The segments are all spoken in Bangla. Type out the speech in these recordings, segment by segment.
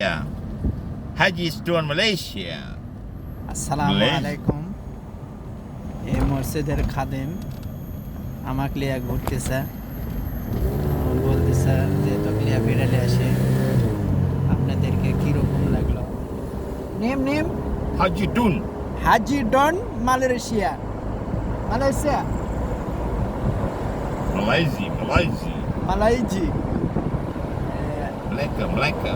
Haji Stone, Malaysia. আসসালামু. আলাইকুম এই মসজিদের খাদেম আমাকে লিয়া ঘুরতেছে বলতেছে যে তো লিয়া বেড়ালে আসে আপনাদেরকে কীরকম লাগল name name Haji Dun. Haji Dun Malaysia Malaysia Malaysia. মালাইজি Malacca, Malacca.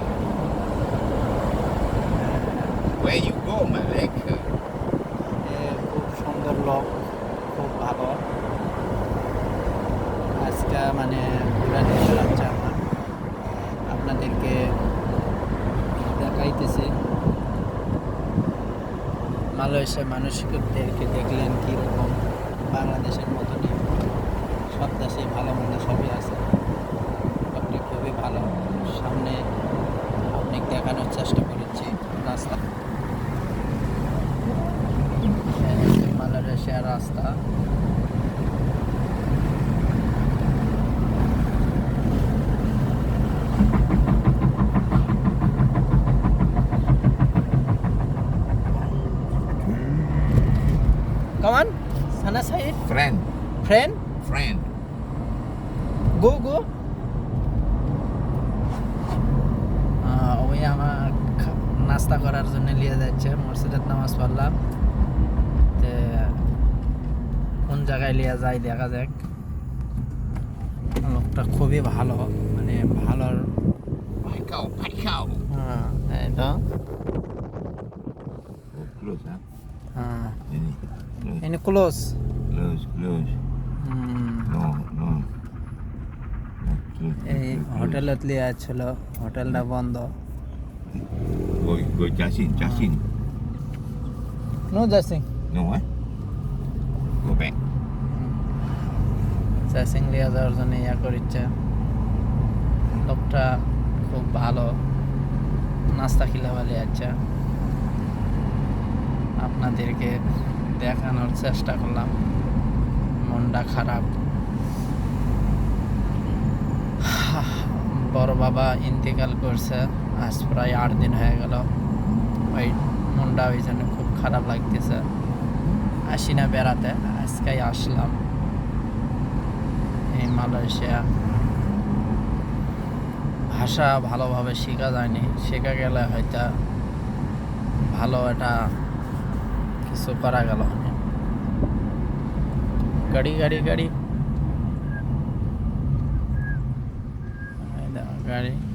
Where you go, Malacca? এ, খুব সুন্দর লোক খুব ভালো আজকে মানে চালাচ্ছে আমার আপনাদেরকে দেখাইতেছে মালয়েশিয়া মানুষদেরকে দেখলেন কীরকম বাংলাদেশের মতনই সব দেশে ভালো মন্দ সবই আছে আপনি খুবই ভালো সামনে আপনি দেখানোর চেষ্টা করেছি রাস্তা মালয়েশিয়ার রাস্তা। On, Sana Said, Friend, friend, friend. go go. ওই আমার নাস্তা করার জন্য নিয়ে যাচ্ছে। মসজিদের নামাজ পড়লাম। কোন জায়গায় লিয়া যায় দেখা যাক। লোকটা খুবই ভালো মানে ভালো হ্যাঁ, হ্যাঁ। হোটেলত লিয়া ছিল হোটেলটা বন্ধ। যাসিন যাসিন নো যাসিন নো হয় Back. চাচিং যাওয়ার জন্য ইয়া করিচ্ছে। লোকটা খুব ভালো। নাস্তা খিলাবালি আচ্ছা আপনাদেরকে দেখানোর চেষ্টা করলাম। মনটা খারাপ। বড় বাবা ইন্তেকাল করছে। আজ প্রায় আট দিন হয়ে গেল। ওই মনটা ওই জন্য খুব খারাপ লাগতেছে। আসি না বেড়াতে, আজকেই আসলাম এই মালয়েশিয়া। ভাষা ভালোভাবে শেখা যায়নি, শেখা গেলে হয়তো ভালো এটা কিছু করা গেল। গাড়ি গাড়ি গাড়ি। গাড়ি।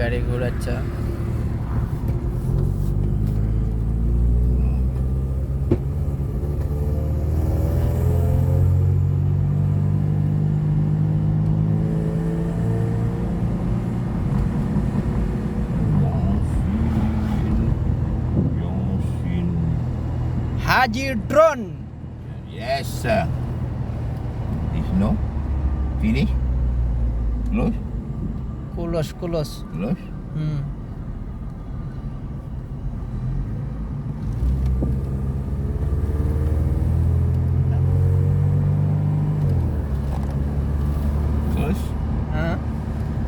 গাড়ি ঘোরাচ্ছে Yongxin. Haji drone Yes, sir. Is no? Finish? Close? Gulaş gulaş. Gulaş? Hmm. Gulaş? Huh?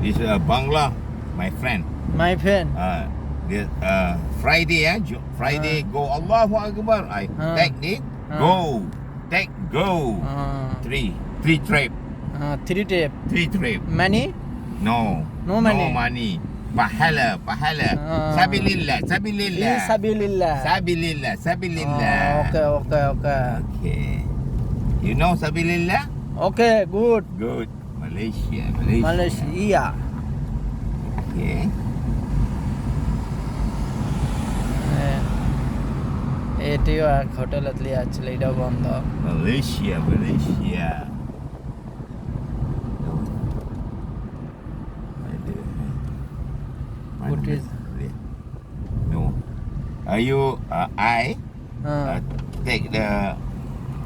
This is a Bangla, my friend. My friend. Uh, the uh, Friday, eh? Friday, uh-huh. go Allahu Akbar. I uh-huh. Ah. technique, uh-huh. go. Take, go. Ha. Three. Three trip. ha, three trip. Three trip. Many? No. No money. No money. Pahala, pahala. Ah. Sabilillah, sabilillah. সাবিলিল্লাহ Sabilillah, sabilillah. Okay okay okay Okay. You know Sabilillah? Okay good Good. Malaysia, Malaysia. Malaysia Okay. এটিও এক হোটেলত লিয়ে আসছিল এটাও বন্ধ Malaysia, Malaysia. uh, you uh, I uh. Uh, take the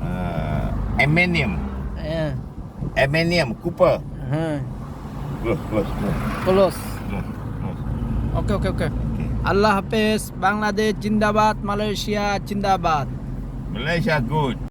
uh, aluminium. Yeah. Aluminium Cooper. Uh -huh. Close, close, close. Close. Close, close. Okay, okay, okay. okay. Allah Hafiz, Bangladesh, Jindabad, Malaysia, Jindabad. Malaysia, good.